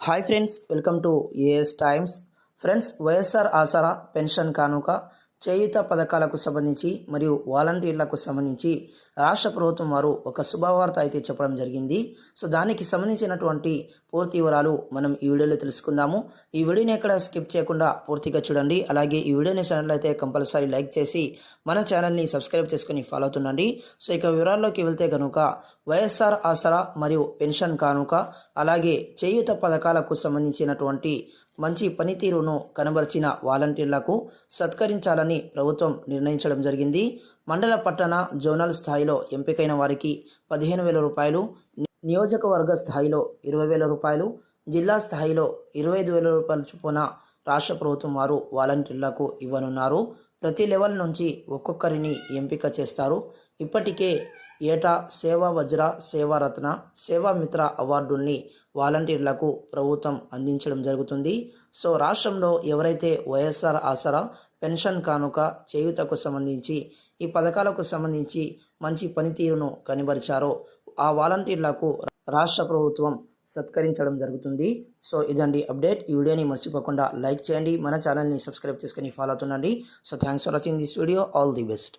Hi friends welcome to AS Times friends YSR Aasara pension Kanuka Cheyutha పథకాలకు సంబంధించి మరియు వాలంటీర్లకు సంబంధించి రాష్ట్ర ప్రభుత్వం వారు ఒక శుభవార్త అయితే చెప్పడం జరిగింది. సో దానికి సంబంధించినటువంటి పూర్తి వివరాలు మనం ఈ వీడియోలో తెలుసుకుందాము. ఈ వీడియోని ఎక్కడ స్కిప్ చేయకుండా పూర్తిగా చూడండి. అలాగే ఈ వీడియోని ఛానల్ అయితే కంపల్సరీ లైక్ చేసి మన ఛానల్ని సబ్స్క్రైబ్ చేసుకుని ఫాలో అవుతుండండి. సో ఇక వివరాల్లోకి వెళ్తే కనుక వైఎస్ఆర్ ఆసరా మరియు పెన్షన్ కానుక అలాగే చేయుత పథకాలకు సంబంధించినటువంటి మంచి పనితీరును కనబరిచిన వాలంటీర్లకు సత్కరించాలని ప్రభుత్వం నిర్ణయించడం జరిగింది. మండల పట్టణ జోనల్ స్థాయిలో ఎంపికైన వారికి పదిహేను వేల రూపాయలు నియోజకవర్గ స్థాయిలో ఇరవై వేల రూపాయలు జిల్లా స్థాయిలో ఇరవై ఐదు వేల రూపాయల చొప్పున రాష్ట్ర ప్రభుత్వం వారు వాలంటీర్లకు ఇవ్వనున్నారు. ప్రతి లెవెల్ నుంచి ఒక్కొక్కరిని ఎంపిక చేస్తారు. ఇప్పటికే ఏటా సేవా వజ్ర సేవారత్న సేవామిత్ర అవార్డుల్ని వాలంటీర్లకు ప్రభుత్వం అందించడం జరుగుతుంది. సో రాష్ట్రంలో ఎవరైతే వైఎస్ఆర్ ఆసరా పెన్షన్ కానుక చేయుతకు సంబంధించి ఈ పథకాలకు సంబంధించి మంచి పనితీరును కనబరిచారో ఆ వాలంటీర్లకు రాష్ట్ర ప్రభుత్వం సత్కరించడం జరుగుతుంది. సో ఇదండి అప్డేట్. ఈ వీడియోని మర్చిపోకుండా లైక్ చేయండి. మన ఛానల్ని సబ్స్క్రైబ్ చేసుకొని follow అవుతుండండి. So thanks for watching this video. All the best.